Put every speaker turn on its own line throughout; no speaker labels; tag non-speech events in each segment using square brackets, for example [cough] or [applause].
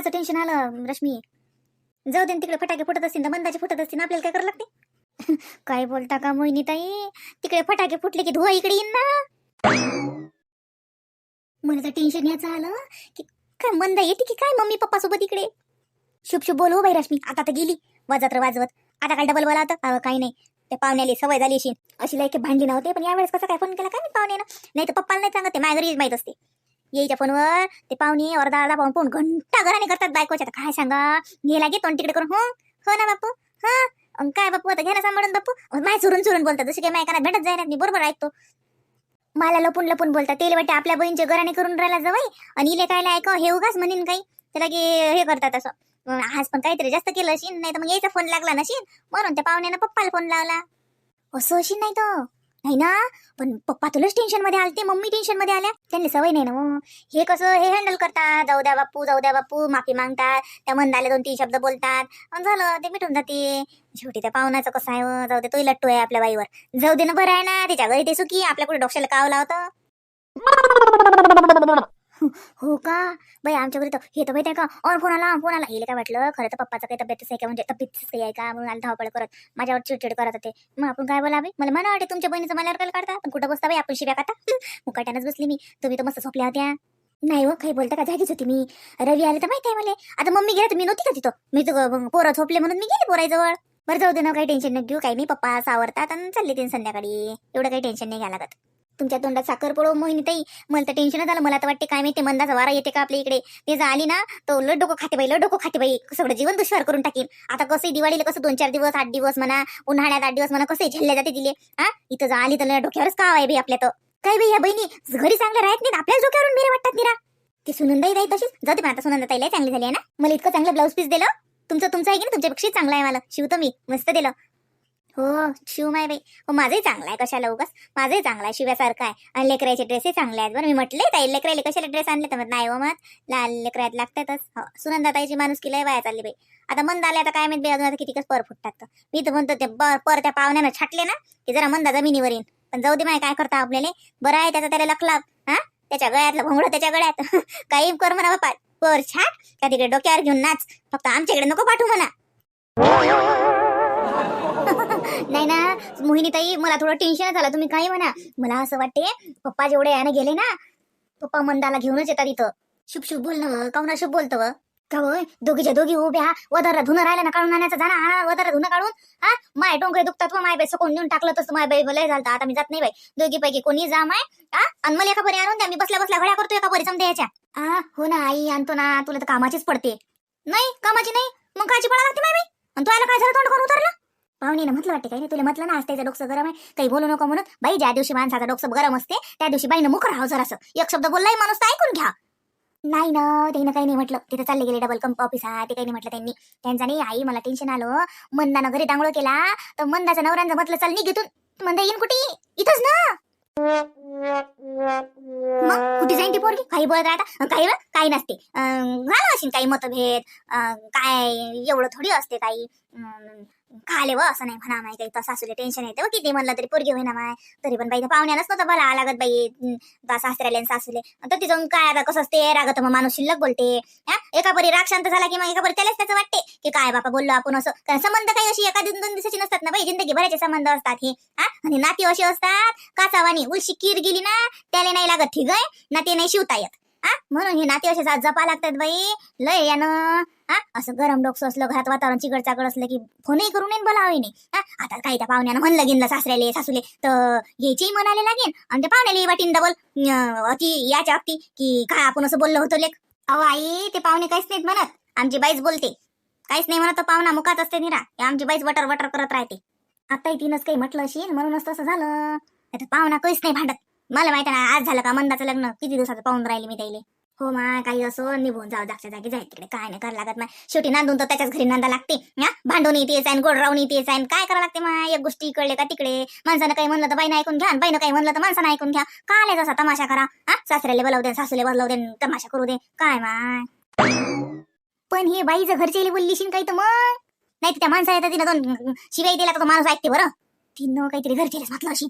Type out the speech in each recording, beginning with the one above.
माझं टेन्शन आलं रश्मी. जाऊ दे तिकडे फटाके फुटत असतील तर मंदाचे फुटत असतील आपल्याला काय करावं लागते? [laughs] काय बोलता का मोहिनी ताई? तिकडे फटाके फुटले की धुवा इकडे येईन ना. मला तर टेन्शन याचं आलं की काय मंदा येते की काय मम्मी पप्पा सोबत इकडे? शुभ शुभ बोल हो बाई रश्मी. आता तर गेली वाजत वाजवत. आता काय डबल बोला आता? काही नाही. ते पाहुण्याला सवय झाली अशी. अशी लायकी भांडी नव्हते पण यावेळेस कसं काय फोन केला काय पाहुणे पाहुण्यानं? नाही तर पप्पाला नाही सांगत ते माझ्या घरी माहीत असते. यायच्या फोनवर ते पाहुणे अर्धा अर्धा पाहून पाहून घंटा घराने करतात बायकोच्या आता काय सांगा? गेला गे तोंड तिकडे करून हो? हो ना बापू हा? अन काय बापू आता घे ना सांभाळून बापू माय चुरून चुरून बोलतात. जसे काही मायकाना भेटत जायला मी बरोबर ऐकतो. मला लपून लपून बोलतात. तेल वाटते आपल्या बहिणीचे घराने करून राहिला जवळ. आणि इले काय ऐक हे उगाच म्हणेन काही. त्याला की हे करतात असं. आज पण काहीतरी जास्त केलं असेल नाही तर मग यायचा फोन लागला नशीन. म्हणून त्या पाहुण्यानं पप्पाला फोन लावला. असं अशी नाही तर. नाही ना? पण पप्पा तुलाच टेन्शनमध्ये आलते. मम्मी टेन्शनमध्ये आल्या. त्यांनी सवय नाही ना मग हे कसं हे हँडल करतात. जाऊ द्या बापू जाऊ द्या बापू माफी मागतात. त्या मंदाले दोन तीन शब्द बोलतात. अन झालं ते मिटून जाते. शेवटी त्या पाहुण्याचं कसं आहे हो? जाऊ दे तोही लट्टू आहे आपल्या बाईवर. जाऊ दे ना बरं आहे ना. तिच्या घरी ते सुखी. आपल्या कुठे डोक्याला काव लावतं. हो का? बाई आमच्या घरी तर हे तर माहिती आहे का? और फोन आला फोन आला. येईल काय वाटलं? खरं तर पप्पाचं काही तब्येतच आहे का? म्हणजे तब्येतच काही आहे का? म्हणून आला धावपळ करत. माझ्यावर चिडचिड करत होते. मग आपण काय बोला बाई मला मला वाटते तुमच्या बहिणीचं मला काय काढता. पण कुठं बसता बाई? आपण शिव्या काढता मुकाट्यानंच बसली मी. तुम्ही तर मस्त झोपल्या होत्या. नाही हो काही बोलता का? जागीच होती मी. रवी आले तर माहिती आहे मला. आता मम्मी गेल्या तर मी नव्हती का तिथं? मी तर पोरं झोपले म्हणून मी गेले पोराजवळ. बरं जाऊ दे ना काही टेन्शन नाही. घेऊ काही नाही. पप्पा सावरतात आणि चालले ते संध्याकाळी. एवढं काही टेन्शन नाही घ्या लागत. तुमच्या तोंडात साखर पडो मोहिनीताई मला तर टेन्शनच झालं. मला तर वाटते काय माहिती मंदाचा वारा येते का आपल्या इकडे? ते जर आली ना तो लड डोकं खाते बाई लड डोकं खाते बाई. सगळं जीवन दुष्वार करून टाकीन. आता कसं दिवाळीला कसं दोन चार दिवस आठ दिवस म्हणा उन्हाळ्यात आठ दिवस म्हणा कसं झेलले जाते दिले हा? इथं जर आली तर डोक्यावरच का आहे बाई आपल्या तर. काय बाई या बहिणी? घरी चांगलं राहत नाही आपल्याच डोक्यावरून मेरे वाटतात निरा. ती सुनंदाई राहील तशीच? जाते पण आता सुनंदा ताईला चांगली झाली आहे ना? मला इतकं चांगलं ब्लाऊज पीस दिलं. तुमचं तुमचं आहे की ना तुमच्यापेक्षा चांगलं आहे मला. शिवतो मी. मस्त दिलं. हो शिव माय बाई. हो माझंही चांगलं आहे कशाला उगाच? माझंही चांगलं आहे शिव्यासारखं आहे. आणि लेकराचे ड्रेसही चांगले आहेत बरं. मी म्हटले ताई लेकरायले कशाला ड्रेस आणले? तर नाही हो मग लाल लेकरात लागतातच. हो सुनंदा ताईची माणूस किलाय वाया चालली बाई. आता मंद आले आता काय माहीत बाई अजून आता कितीकच पर फुटतात तर. मी तर म्हणतो ते बर पर त्या पाहुण्यानं छाटले ना की जरा मंदा जमिनीवर येईन. पण जाऊ दे माय काय करता आपल्याला? बरं आहे त्याचा त्याला लखलाप हा? त्याच्या गळ्यातलं भोंगडं त्याच्या गळ्यात. [laughs] काही कर म्हणा बापा. पर छाट. का तिकडे डोक्यावर घेऊन नाच. फक्त आमच्याकडे नको पाठवू म्हणा. नाही ना मोहिनी ताई मला थोडं टेन्शन झालं तुम्ही काही म्हणा. मला असं वाटते पप्पा जेवढे यानं गेले ना पप्पा मंदाला घेऊनच येतात इथं. शुभ शुभ बोल ना काऊन शुभ बोलतो का होय? दोघीच्या दोघी उभ्या वदारा धुणं राहिलं ना काढून आणायचं. जाणं हा वदारा धुणं काढून. हा माय डोंगरे दुखतात माय बाई सकून देऊन टाकलं तसं. माय बाई लय झालं आता मी जात नाही बाई. दोघी पैकी कोणी जा माय हा आणि मला एका परी आणून द्या. मी बसल्या बसल्या घड्या करतो एका परी समजा याच्या हा हो ना आई आणतो ना. तुला तर कामाचीच पडते. नाही कामाची नाही. मग कायची पडा लागते माय बाई आणि तू आला काय झालं तोंड करून उतरलं? पाहुणीनं म्हटलं वाटते काही नाही तुला म्हटलं ना आज त्याचं डोकं गरम आहे. काही बोलू नको म्हणून. बाई ज्या दिवशी माणसाचं डोकं गरम असते त्या दिवशी बाईनं मुख राहावं जरासं. एक शब्द बोललाय माणूस तर ऐकून घ्या. नाही ना त्यानं काही नाही म्हटलं. तिथे चालले गेले डबल कंप ऑफिस हा ते काही नाही म्हटलं त्यांनी. त्यांचा नाही आई मला टेन्शन आलं. मंदानं घरी डांगळो केला तर मंदाचा नवऱ्यानं म्हटलं चाल निघितून मंदा येईन कुठे? इथंच ना. मग कुठे जाईन ती पोरगी? काही बोलत राहता? काही वेळ काही नसते. अं, झालं असेल काही मतभेद? अं, काय? एवढं थोडी असते काही? खाले व असं नाही म्हणा माय काही तर सासूले टेन्शन येते किती म्हणलं तरी पोरगी होईना माय. तरी पण बाई पाहुण्यालाच नव्हतं मला लागत बाई सासऱ्याला बा सासूले. तर तिथून काय आता कसं असते रागत मग माणूस शिल्लक बोलते. हा? एका परी राग शांत झाला की मग एका परी त्यालाच त्याचं वाटते की काय बापा बोललो आपण असं. कारण संबंध काही अशी एका दोन दिवसाची नसतात ना बाई जिंदगी भराचे संबंध असतात हे. हा? आणि नाती अशी असतात काचावानी उलशी कीर गेली ना त्याला नाही लागत ठीक आहे ना ते नाही शिवता येत. हा म्हणून हे नाते असे जपा लागतात बाई. लय यानं. हा असं गरम डोकं असलं घरात वातावरण चिकड चाकड असलं की फोनही करून येईन बोलावे नाही आता काही त्या पाहुण्यानं म्हणलं गेलं सासऱ्याले सासूले. तर यायचेही म्हणाले लागेल आणि त्या पाहुण्याला वाटीन डबल अति याच्या अगदी की काय आपण असं बोललो होतो लेख. अहो आई ते पाहुणे काहीच नाहीत म्हणत. आमची बाईच बोलते. काहीच नाही म्हणत पाहुणा मुखात असते निरा. आमची बाईच वटर वटर करत राहते. आताही तिनंच काही म्हटलं असेल म्हणूनच तसं झालं. आता पाहुणा काहीच नाही भांडत. मला माहिती ना आज झालं का मंदाचं लग्न? किती दिवसाचं पाहून राहिले मी त्याला? हो मा काही असो निभून जाऊ जागच्या जागी जाय तिकडे काय नाही करायला लागत नाही. शेवटी नांदून तर त्याच्याच घरी नांदा लागते. ना भांडून येते आहे गोडरावून राहून येतेच आहे काय करावं लागते मा? एक गोष्टी इकडले का तिकडे? माणसानं काही म्हणलं तर बाईनं ऐकून घ्या आणि बाईनं काही म्हणलं तर माणसानं ऐकून घ्या. काय जसा तमाशा करा. हा? सासऱ्याला बोलावू दे सासूले बोलावू दे तमाशा करू दे. काय माय पण हे बाईचं घरचे बोललीशीन काही तर मग? नाही त्या माणसा येतात तिनं दोन शिवाय दिला तर तो माणूस ऐकते बरं? तिनं काहीतरी घरचेच म्हटलं अशी.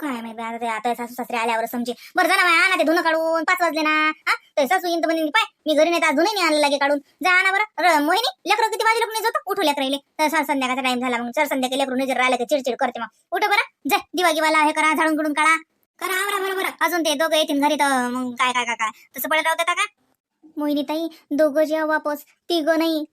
काय माहिती आता ते आता सासू सासरे आल्यावर समजे. बरं जा ना बाया, ना ते धुणं काढून पाच वाजले ना. हा? ते सासू येईन तर म्हणे पाय मी घरी नाही तर धुणं नाही आणलं लागे काढून. जा ना बरं. र- मोहिनी लेकरं किती वाजे लोक नाही जातो उठू लेकर तर सा- संध्याकाळचा टाइम झाला मग सर संध्याकाळी लेकरू नजर राहिलं की चिडचिड करते मग. उठ बरं. जा दिवा गिवाला हे करा झाडून कडून काढा. करा बरं बरं बरं. अजून ते दोघं येतील घरी तर मग काय काय काय काय? तसं पडत राहू देता का? मोहिनी ताई दोघं जेव्हा वापस तिघं नाही.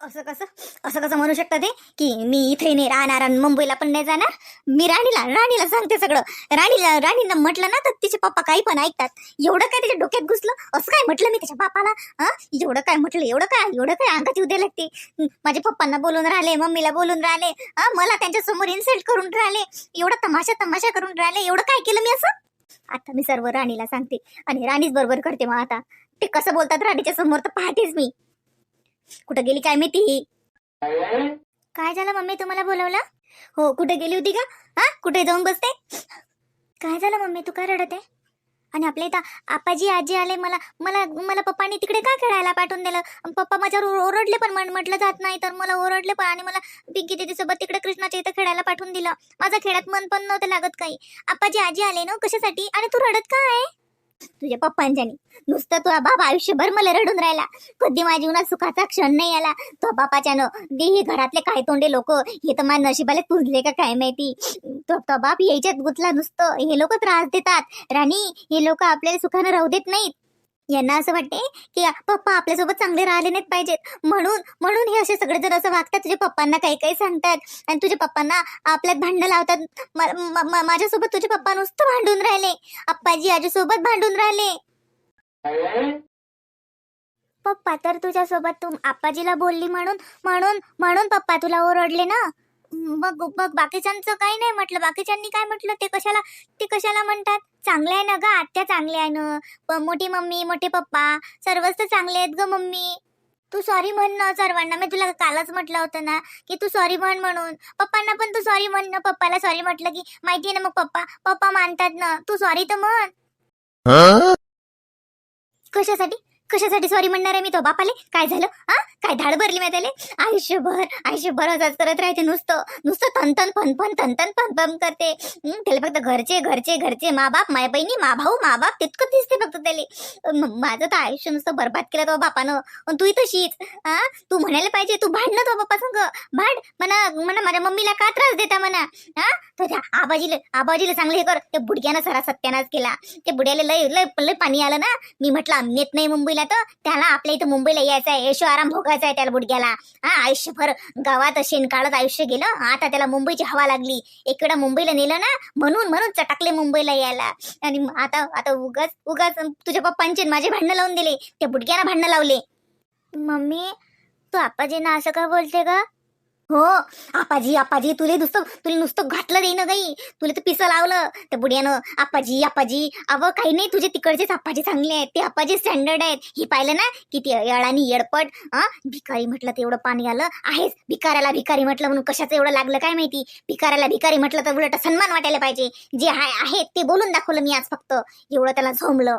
असं कसं? असं कसं म्हणू शकता ते? की मी इथे नाही राहणार आणि मुंबईला पण नाही जाणार? मी राणीला राणीला सांगते सगळं. राणीला राणीला म्हटलं ना तर तिचे पप्पा काही पण ऐकतात. एवढं काय त्याच्या डोक्यात घुसलं? असं काय म्हटलं मी त्याच्या बापाला? हा एवढं काय म्हटलं? एवढं काय? एवढं काय अंगाची येऊ लागते माझ्या पप्पांना बोलून राहिले मम्मीला बोलून राहिले. मला त्यांच्यासमोर इन्सल्ट करून राहिले. एवढा तमाशा तमाशा करून राहिले. एवढं काय केलं मी असं? आता मी सर्व राणीला सांगते आणि राणीच बरोबर करते मग आता. ते कसं बोलतात राणीच्या समोर तर पाहतेच मी. कुठं गेली काय माहिती? काय झालं मम्मी तुम्हाला बोलवलं? हो कुठे गेली होती का हा? कुठे जाऊन बसते? काय झालं मम्मी तू काय रडत आहे? आणि आपल्या इथं आपाजी आजी आले मला मला मला पप्पानी तिकडे का खेळायला पाठवून दिलं? पप्पा माझ्यावर ओरडले पण म्हण- म्हटलं जात नाही तर मला ओरडले पण आणि मला पिंकी दिदीसोबत तिकडे कृष्णाच्या इथं खेळायला पाठवून दिलं. माझं खेळात मन पण नव्हतं लागत काही. आपाजी आजी आले ना कशासाठी? आणि तू रडत का आहे? तुझ्या पप्पांच्यानी. नुसतं तुझा बाबा आयुष्यभर मला रडून राहिला. कधी माझ्या जीवनात सुखाचा क्षण नाही आला. तो बापाच्यानं दे हे घरातले काय तोंडे लोक हे तर माझ्या नशिबाला पुजले का काय माहिती? तो तो बाप यायच्यात गुतला नुसतं. हे लोक त्रास देतात. राणी हे लोक आपल्याला सुखानं राहू देत नाहीत. यांना असं वाटते की पप्पा आपल्यासोबत चांगले राहिले नाहीत पाहिजेत. म्हणून म्हणून हे असे सगळे जण असं वागतात तुझ्या पप्पांना काही काही सांगतात. आणि तुझ्या पप्पांना आपल्यात भांडणं लावतात. माझ्यासोबत तुझे पप्पा नुसतं भांडून राहिले. आप्पाजी आजीसोबत भांडून राहिले. पप्पा तर तुझ्यासोबत तू आप्पाजीला बोलली म्हणून म्हणून म्हणून पप्पा तुला ओरडले ना? मग मग बाकीच्यांचं काही नाही म्हटलं. बाकीच्यांनी काय म्हटलं? ते कशाला ते कशाला म्हणतात? चांगले आहे ना ग? आत्या चांगले आहे ना? मोठी मम्मी मोठे पप्पा सर्वच तर चांगले आहेत ग मम्मी. तू सॉरी म्हण ना सर्वांना. मी तुला कालच म्हटलं होतं ना की तू सॉरी म्हण म्हणून. पप्पांना पण तू सॉरी म्हण ना. पप्पाला सॉरी म्हटलं की माहिती आहे ना मग पप्पा पप्पा मानतात ना. तू सॉरी तर म्हण. कशासाठी? कशासाठी सॉरी म्हणणार आहे मी तो बापाले? काय झालं? हा? काय धाड भरली मी त्याला? आयुष्यभर आयुष्यभर असंच करत राहते नुसतं. नुसतं तनतन फनफन तनतन फनफन करते. त्याला फक्त घरचे घरचे घरचे मा बाप माय बहिणी मा भाऊ मा बाप तितकं दिसते फक्त त्याला. माझं तर आयुष्य नुसतं बरबाद केलं तो बापानं. पण तू तशीच. हा? तू म्हणायला पाहिजे तू भांड तो बाप्पा संग. भांड म्हणा म्हणा माझ्या मम्मीला का त्रास देता म्हणा. हा? तर आबाजीला आबाजीला चांगलं हे कर. त्या बुडक्यानं सारा सत्यानाच केला. ते बुड्याला लय लय लय पाणी आलं ना. मी म्हटलं येत नाही मुंबईला. तर त्याला आपल्या इथं मुंबईला यायचं आहे यशो आराम भोगायचा आहे त्याला बुडग्याला. हा आयुष्यभर गावात शेण काढत आयुष्य गेलं आता त्याला मुंबईची हवा लागली. इकडं मुंबईला नेलं ना म्हणून म्हणून चटकले मुंबईला यायला. आणि आता आता उगाच उगाच तुझ्या पप्पांचे माझे भांडणं लावून दिले त्या बुडक्याला भांडणं लावले. मम्मी तू आपाजींना असं का बोलते का हो. आपाजी आपाजी तुले नुसतं तुला नुसतं घातलं देईन गाई. तुला तर पिसं लावलं. त्या बुड्यानं आपाजी आपाजी अव काही नाही तुझे तिकडचेच आपाजी चांगले आहेत. ते आपाजी स्टँडर्ड आहेत. हे पाहिलं ना किती येळानी येडपट हा भिकारी म्हटलं तर एवढं पाणी आलं. आहेच भिकाऱ्याला भिकारी म्हटलं म्हणून कशाचं एवढं लागलं काय माहिती? भिकाऱ्याला भिकारी म्हटलं तर उलट सन्मान वाटायला पाहिजे. जे आहे आहे ते बोलून दाखवलं मी आज फक्त. एवढं त्याला झोंबलं.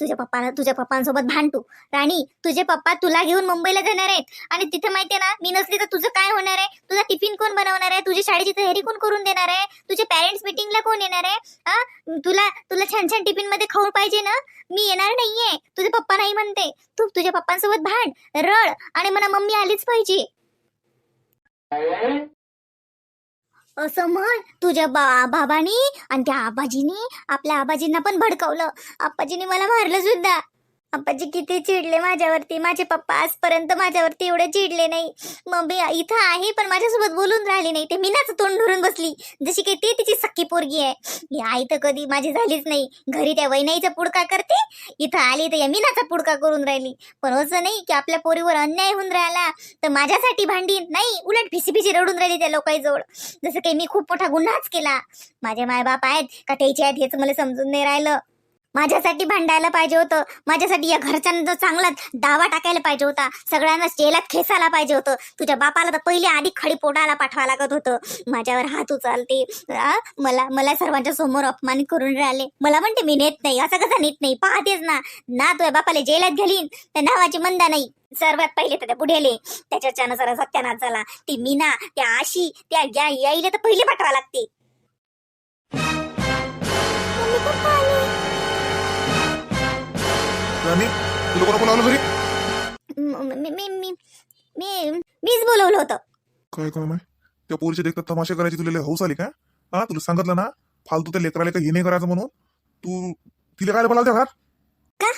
तुझ्या पप्पाला तुझ्या पप्पांसोबत भांडतू राणी तुझे पप्पा तुला घेऊन मुंबईला जाणार आहेत. आणि तिथे माहितीये ना मी नसली तर तुझं काय होणार आहे? तुझा टिफिन कोण बनवणार आहे? तुझी शाळेची तयारी कोण करून देणार आहे? तुझे पॅरेंट्स मीटिंगला कोण येणार आहे? तुला तुला छान छान टिफिनमध्ये खाऊ पाहिजे ना? मी येणार नाहीये. तुझे पप्पा नाही म्हणते. तू तुझ्या पप्पांसोबत भांड रड आणि मला मम्मी आलीच पाहिजे. असं म्हण. तुझ्या बा बाबानी आणि त्या आबाजीनी आपल्या आबाजींना पण भडकवलं. आबाजीने मला मारलं सुद्धा. आबाजी किती चिडले माझ्यावरती. माझे पप्पा आजपर्यंत माझ्यावरती एवढे चिडले नाही. मम्मी इथं आहे पण माझ्यासोबत बोलून राहिली नाही. ते मीनाच तोंड धरून बसली. जशी काही ती तिची सख्खी पोरगी आहे. आई तर कधी माझी झालीच नाही. घरी त्या वैनाईचा पुडका करते. इथं आली तर या मीनाचा पुडका करून राहिली. पण असं नाही की आपल्या पोरीवर अन्याय होऊन राहिला तर माझ्यासाठी भांडी नाही उलट भिसी भिसी रडून राहिली त्या लोकांजवळ जसं काही मी खूप मोठा गुन्हाच केला. माझे मायबाप आहेत का त्याचे आहेत हेच मला समजून नाही राहिलं. माझ्यासाठी भांडायला पाहिजे होतं. माझ्यासाठी या घरच्यांना जो चांगला दावा टाकायला पाहिजे होता सगळ्यांना जेलात खेसायला पाहिजे होतं. तुझ्या बापाला तर पहिले आधी खडी पोटायला पाठवा लागत होतं. माझ्यावर हात उचलते. मला मला सर्वांच्या समोर अपमानित करून राहिले. मला म्हणते मी नेत नाही. असं कसं नेत नाही? पाहतेच ना. ना तुझ्या बापाला जेलात घालीन. तर नावाची मंदा नाही. सर्वात पहिले तर त्या बुढेले त्याच्याच्यानं जरा सत्यानाश झाला. ती मीना त्या आशी त्या या याईला तर पहिले पाठवा लागते.
राणी तुला कोणा बोलावलं घरी?
म- मी मी मी मीच बोलवलं होतं.
काय काय माय त्या पोरीचे देखतात तमाशा करायची तुला हौस आली का? हा तुला सांगितलं ना फालतू त्या लेकराला काही हे नाही करायचं म्हणून. तू तिला काय बोलावलं त्या घरात?
का?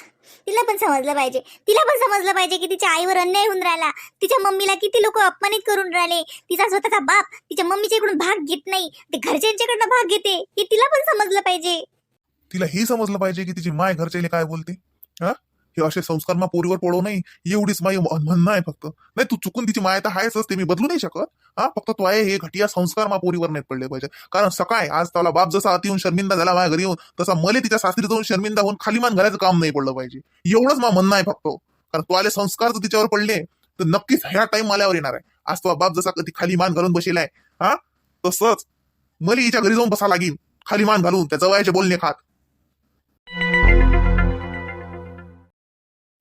तिला पण समजलं पाहिजे. तिला पण समजलं पाहिजे की तिच्या आईवर अन्याय होऊन राहिला. तिच्या मम्मीला किती लोक अपमानित करून राहिले. तिचा स्वतःचा बाप तिच्या मम्मीच्या इकडून भाग घेत नाही. ते घरच्यांच्याकडनं भाग घेते. हे तिला पण समजलं पाहिजे.
तिला हे समजलं पाहिजे की तिची माय घरच्याले काय बोलते? हा? हे असे संस्कार मा पोरीवर पडू नाही. एवढीच माई म्हण- म्हणणं आहे फक्त. नाही तू चुकून तिची माय तर आहेच ते मी बदलू नाही शकत. हा? फक्त तो आहे हे घटिया संस्कार मा पोरीवर नाही पडले पाहिजे कारण सकाळ आज त्याला बाप जसा अति येऊन शर्मिंदा झाला माझ्या घरी येऊन तसा मले तिच्या सासरी जाऊन शर्मिंदा होऊन खाली मान घालायचं काम नाही पडलं पाहिजे. एवढंच मा म्हणणं आहे फक्त. कारण तो आले संस्कार जर तिच्यावर पडले तर नक्कीच ह्या टाइम माल्यावर येणार आहे. आज तो बाप जसा कधी खाली मान घालून बसेलाय हा? तसंच मले हिच्या घरी जाऊन बसा लागेल. खाली मान घालून त्याच्या वयाचे बोलणे खात.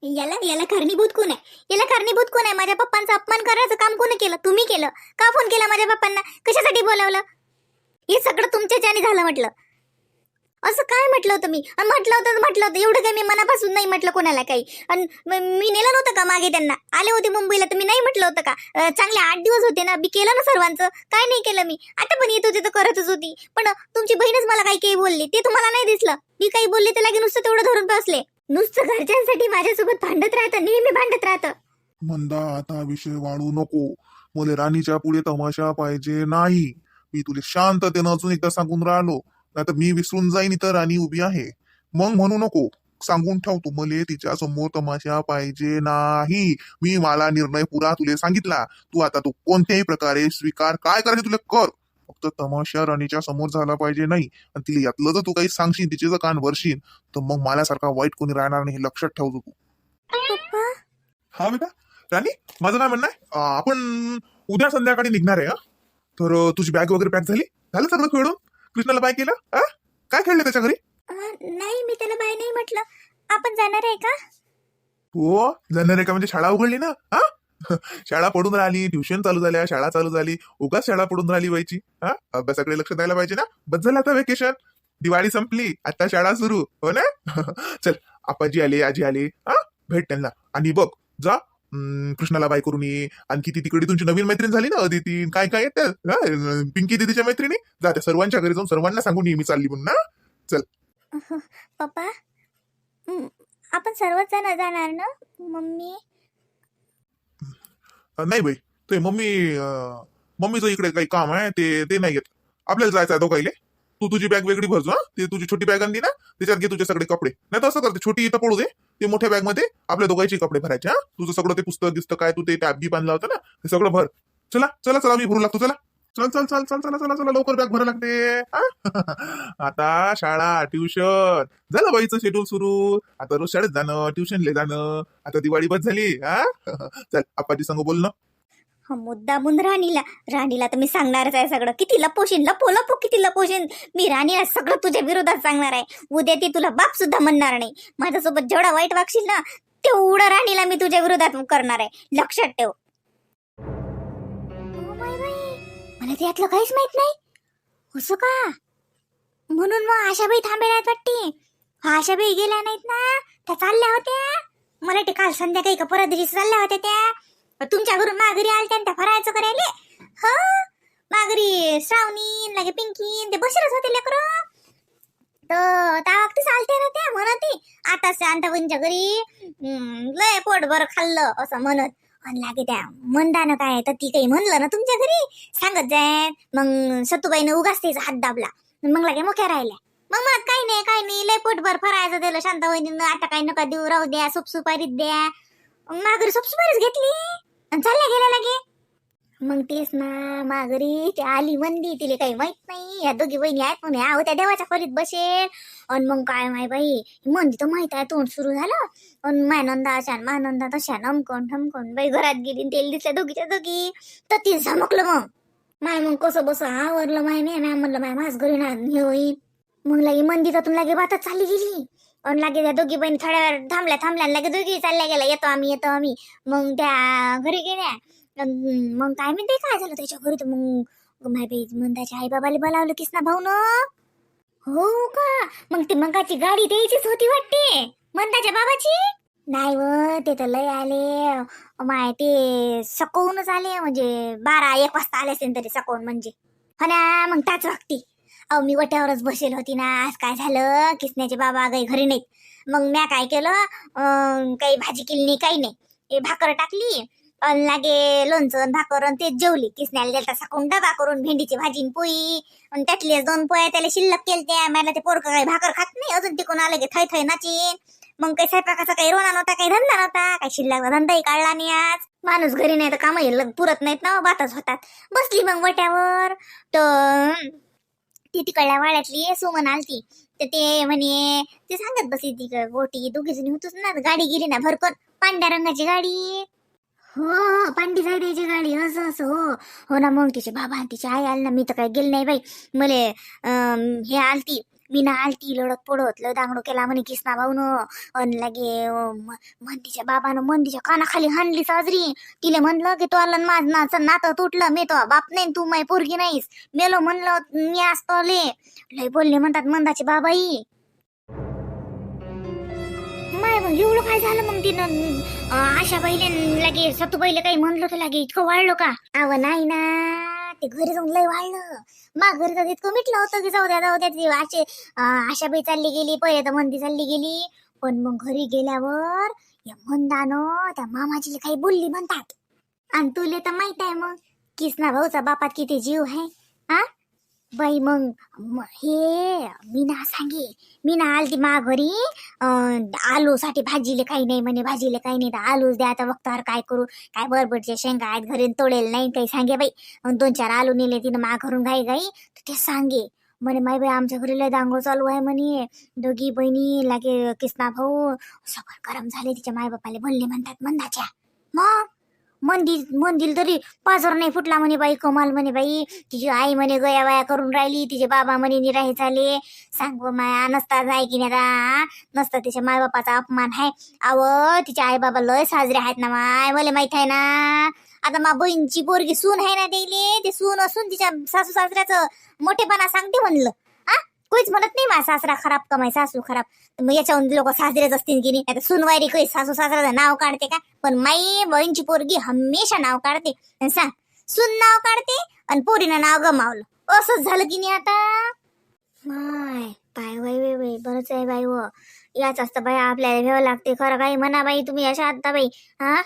याला याला कारणीभूत कोण आहे? याला कारणीभूत कोण आहे? माझ्या पप्पांचा अपमान करायचं काम कोणी केलं? तुम्ही केलं? का फोन केला माझ्या पप्पांना? कशासाठी बोलावलं? हे सगळं तुमच्याच्याने झालं म्हटलं. असं काय म्हटलं होतं मी? म्हटलं होतं म्हटलं होतं. एवढं काही मी मनापासून नाही म्हटलं कोणाला काही. आणि मी नेलं नव्हतं का मागे त्यांना? आले होते मुंबईला तर मी नाही म्हटलं होतं का? चांगले आठ दिवस होते ना? मी केलं ना सर्वांचं. काय नाही केलं मी. आता पण येत होते तर करतच होती. पण तुमची बहीणच मला काही काही बोलली. ते तुम्हाला नाही दिसलं. मी काही बोलले तर लागे नुसतं तेवढं धरून बसले. नुसतं घरच्यांसाठी माझ्यासोबत भांडत राहतं नेहमी भांडत राहतं.
मंदा आता विषय वाढू नको. मला राणीच्या पुढे तमाशा पाहिजे नाही. मी तुला शांततेनं अजून एकदा सांगून राहिलो नाही तर मी विसरून जाईन इथं राणी उभी आहे. मग म्हणू नको. सांगून ठेवतो मले तिच्या समोर तमाशा पाहिजे नाही. मी मला निर्णय पुरा तुले सांगितला. तू आता तू कोणत्याही प्रकारे स्वीकार काय करायचे तुला? कर. फक्त तमाशा राणीच्या समोर झाला पाहिजे नाही. आणि तिला यातलं जर तू काही सांगशील तिचे जर कान भरशील तर मग माझ्यासारखा वाईट कोणी राहणार नाही हे लक्षात ठेवतो तू. हा बेटा? राणी माझं काय म्हणणं आहे? आपण उद्या संध्याकाळी निघणार आहे हा? तर तुझी बॅग वगैरे पॅक झाली? झालं सगळं खेळून? कृष्णाला बाय केलं? काय खेळले त्याच्या घरी?
नाही मी त्याला बाय नाही म्हटलं. आपण जाणार आहे का?
हो जाणार आहे का? म्हणजे शाळा उघडली ना हा? [laughs] शाळा पडून राहिली ट्युशन चालू झाल्या शाळा चालू झाली उगाच शाळा पडून राहिली व्हायची हा? अभ्यासाकडे लक्ष द्यायला पाहिजे ना. बस झालं आता वेकेशन दिवाळी संपली आता शाळा सुरू. हो ना? [laughs] चल आपाजी आले आजी आले. हा? भेट त्यांना. आणि बघ जा. कृष्णाला बाय करून ये. आणखी ती तिकडे तुमची नवीन मैत्रीण झाली ना अदिती. काय काय येत? पिंकी दिदीच्या मैत्रिणी? जा त्या सर्वांच्या घरी जाऊन सर्वांना सांगून ये मी चालली म्हणून. ना
पप्पा. आपण सर्वच जण जाणार ना? मम्मी
नाही बाई. ते मम्मी मम्मीचं इकडे काही काम आहे ते ते नाही येत आपल्याला जायचं आहे दोघाईले. तू तुझी बॅग वेगळी भरजो हा? ते तुझी छोटी बॅग आणली ना त्याच्यात घे तुझे सगळे कपडे. नाही तर असं करते छोटी इथं पडू दे ते मोठ्या बॅगमध्ये आपल्या दोघांचे कपडे भरायचे हा? तुझं सगळं ते पुस्तक दिसतं काय तू ते टॅब बी बांधला होता ना ते सगळं भर. चला चला चला मी भरू लागतो चला. चल चल चल चल चला चला चला लवकर बॅग भरा लागते. [laughs] आता शाळा ट्युशन. झालं बाईचं शेड्यूल सुरू. आता रोज शाळेत जाणं ट्युशनले जाणं. आता दिवाळी बस झाली. हा [laughs] चल आपाची संग बोल ना
हा मुद्दामून राणीला. राणीला तर मी सांगणारच आहे सगळं. किती लपोशीन लपो लपो किती लपोशीन. मी राणीला सगळं तुझ्या विरोधात सांगणार आहे. उद्या ती तुला बाप सुद्धा म्हणणार नाही. माझ्यासोबत जेवढा वाईट वागशील ना तेवढं राणीला मी तुझ्या विरोधात करणार आहे. लक्षात ठेव. मला त्यातलं काहीच माहीत नाही. असं का? म्हणून मग आशाबाई थांबेल्या आहेत वाटते आशाबाई गेल्या नाहीत ना त्या चालल्या होत्या. मला ते काल संध्याकाळी का परत दिवशी चालल्या होत्या त्या. तुमच्या घरून माघरी आलत्या त्या फरायचं करायले. हो, ह माघरी श्रावणी लागे पिंकी ते बसेलच होते लेकरं. तर त्या वक्ती चालते ना त्या म्हणत आता शांताबाईंच्या घरी लय लय पोटभर खाल्लं असं म्हणत. आणि लागे त्या ना काय तर ती काही म्हणलं ना तुमच्या घरी? सांगत जाय मग सतुबाईनं उगाच तिचा हात दाबला. मग लागे मोक्या राहिल्या. मग मला काही नाही काही नाही. लय पोटभर फरायचं दिलं शांताबाईनं आता काही नका देऊ. राहू द्या सुपसुपारीत द्या. मग माघारी सुपसुपारीच घेतली. आणि चालल्या गेल्या लागे. मग तेच ना माघरी ते आली मंदी तिला काही माहीत नाही. या दोघी बहिणी आहेत म्हणे आहो त्या देवाच्या खोलीत बसेल. आणि मग काय माय बाई मंदी तर माहीत आहे तोंड सुरू झालं. आणि मानंदा अशा मानंदा तशा नमकोन ठमकोन बाई घरात गेली तेल दिसल्या दोघीच्या दोघी. तर ती झमकलं मग. माय मग कसं बस आवरलं माय मी मॅम म्हणलं माय माझ घरी ना हे होईल. मग लागे मंदिरातून लागे बातच चालली गेली. आणि लागे त्या दोघी बहिणी थोड्या वेळ थांबल्या थांबल्या लगे लागे दोघी चालल्या गेल्या येतो आम्ही येतो आम्ही. मग त्या घरी गेल्या. मग काय म्हणते काय झालं त्याच्या घरी तर मग माय मंदाच्या आई बाबाला बोलावलं किसना भाऊ न हो का? मग ती मंगाची गाडी द्यायचीच होती वाटते. मंदाच्या बाबाची? नाही व ते तर लय आले. माय ते सकवूनच आले. म्हणजे बारा एक वाजता आले असेल तरी सकवून म्हणजे. हो ना मग त्याच वागती अहो मी वट्यावरच बसेल होती ना. आज काय झालं? किसण्याचे बाबा काही घरी नाहीत. मग म्या काय केलं? काही भाजी केली नाही काही नाही. भाकर टाकली. अन लागे लोणचं भाकर अन तेच जेवली. किसण्याला गेलता साकून डबा करून भेंडीची भाजी पोई पोळी. आणि त्यातले दोन पोळ्या त्याला शिल्लक केलत्या. मला ते पोरक काही भाकर खात नाही. अजून तिकून आलं की थै थै नाचीन. मग काही स्वयंपाकाचा काही रोना नव्हता काही धंदा नव्हता. काही शिल्लक धंदाही काढला नाही आज. माणूस घरी नाही तर कामही पुरत नाहीत ना बातच होतात. बसली मग वट्यावर. तर ती तिकडल्या वाड्यातली सुमन आलती. तर ते म्हणे ते सांगत बसली ती ग- गोटी. दोघीजणी होतोच ना गाडी गेली ना भरपूर पांढऱ्या रंगाची गाडी. हो, हो, हो पांडी साईडची गाडी हो, असं असं हो. हो ना मग तिचे बाबा आणि तिची आई आली ना मी तर काय गेले नाही बाई. मले अं, हे आलती मी ना आलती लढत पडत लय दांगडो केला म्हणे किसना भाऊन. अन लगे अं, म- मंदीच्या बाबानं मंदीच्या कानाखाली हाणली साजरी. तिला म्हणलं की तो आलं माझ नाचं नातं तुटलं मी तो बाप नाही तू माय पोरगी नाहीस. मेलो म्हणलं मी असतो लय बोलले म्हणतात मंदाचे बाबाई. मग एवढं काय झालं मग तिनं? आशा बाईले लगे सतू बाईले काही म्हणलं तर लगे इतकं वाढलो का? अव नाही ना. ते घरी जाऊन लय वाढलं. मग घरी तर इतकं मिटलं होतं की जाऊ द्या जाऊ द्या. ती आशे आशा आशाबाई चालली गेली पहिले तर मंदी चालली गेली. पण मग घरी गेल्यावर या मंदानं त्या मामाजीला काही बोलली म्हणतात. आणि तुले तर माहीत आहे मग किसना भाऊचा बापात किती जीव आहे हा? बाई मग म- हे मीना सांगे. मीना आलती मा घरी. आलूसाठी भाजीले काही नाही म्हणे भाजीले काही नाही. तर आलूच द्या आता वक्तावर काय करू? काय बरबटच्या शेंगा आहेत घरी तोडेल नाही काही सांगे बाई. दोन चार आलू नेले तिनं मा घरून घाई घाई. तर ते सांगे. म्हणे माय बाई आमच्या घरी लय दांगो चालू आहे म्हणे. दोघी बहिणी लागे किसना भाऊ सगळं गरम झाले तिच्या मायबापाले बोलले म्हणतात मंदाच्या. मग? मंदिर मंदिर तरी पाजर नाही फुटला म्हणे बाई कमाल म्हणे बाई. तिची आई म्हणे गया वाया करून राहिली तिचे बाबा म्हणे निराहे झाले. सांग माया नसता जाय की नाही नसता तिच्या मायबापाचा अपमान आहे अव तिचे आई बाबा लय साजरे आहेत ना माय मला माहीत आहे ना. आता मा बहीणची पोरगी सून आहे ना त्याले ते सून असून तिच्या सासू सासऱ्याचं मोठेपणा सांगते म्हणलं. कोणीच म्हणत नाही माझा सासरा खराब का माय सासू खराब. मग याच्याहून लोक साजरेच असतील की नाही आता सुनवारी काही सासू सासऱ्याचं नाव काढते का? पण माई बहीणची पोरगी हमेशा नाव काढते. आणि सांग सून नाव काढते आणि पोरीनं नाव गमावलं. असंच झालं की नाही आता? माय बाय बाय बाय बाय. बरंच आहे बाई व याच असतं बाई आपल्याला घ्यावं लागते. खरं काही म्हणा बाई तुम्ही अशा आता बाई. हा?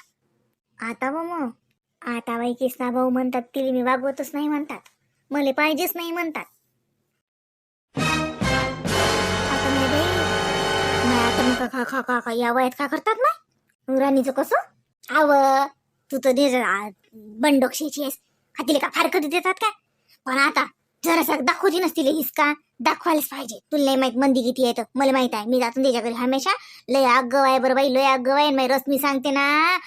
आता बा मग. आता बाई किसना भाऊ म्हणतात तिला मी वागवतच नाही म्हणतात. मला पाहिजेच नाही म्हणतात. खा खा खा का का या वयात का करतात ना राणीचं कसं? आव तू तर दे बंडोक्षीची आहेस. का का फार कधी देतात का पण आता जरासा दाखवती नसतील हिसका. दाखवायलाच पाहिजे. तुला नाही माहीत मंदी किती आहे तर. मला माहीत आहे. मी जातो त्याच्या घरी हमेशा. लय आगव आहे बरं बाई लय आगव आहे माझी रश्मी सांगते ना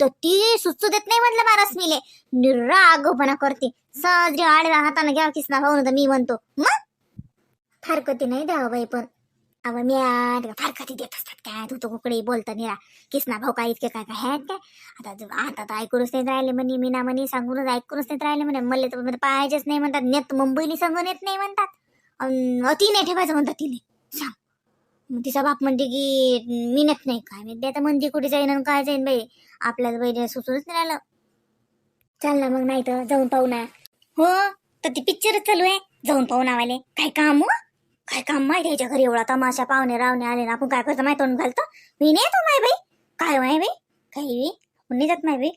तर ती सुचू देत नाही म्हणलं मा रश्मीले. निरा आगवपणा करते. सहज आडव्या हाताने घ्या किसना भाऊ तर मी म्हणतो. मग? फारकती नाही द्यावं बाई पण अव फार फारकती देत असतात काय? तू तो कुकडे बोलता निरा. किसना भाऊ काय इतके काय काय आहेत काय? आता आता तर ऐकूनच नाही राहिले म्हणे मीना म्हणे सांगूनच ऐकूनच नाही राहिले म्हणे. मला तर म्हणजे पाहायचेच नाही म्हणतात. नेत मुंबईने सांगून येत नाही म्हणतात. अन अति नाही ठेवायचं म्हणतात तिने. सांग. मग तिचा बाप म्हणते की मी नेत नाही काय? मी आता म्हणते कुठे जाईन आणि काय जाईन बाई? आपल्याला बाई सुचूनच नाही राहिलं. चाल ना मग नाही तर जाऊन पाहू ना. हो तर ती पिक्चरच चालू आहे. जाऊन पाहू नावाले. काय काम हो? काय काम माहिती याच्या घरी? एवढा तमाशा पाहुणे रावणे आले ना आपण काय करतो माहिती तोंड घालतो? मी नाही येतो हो माय बाई. काय हो माय बाई? काही बी. आपण नाही जात माय बाई.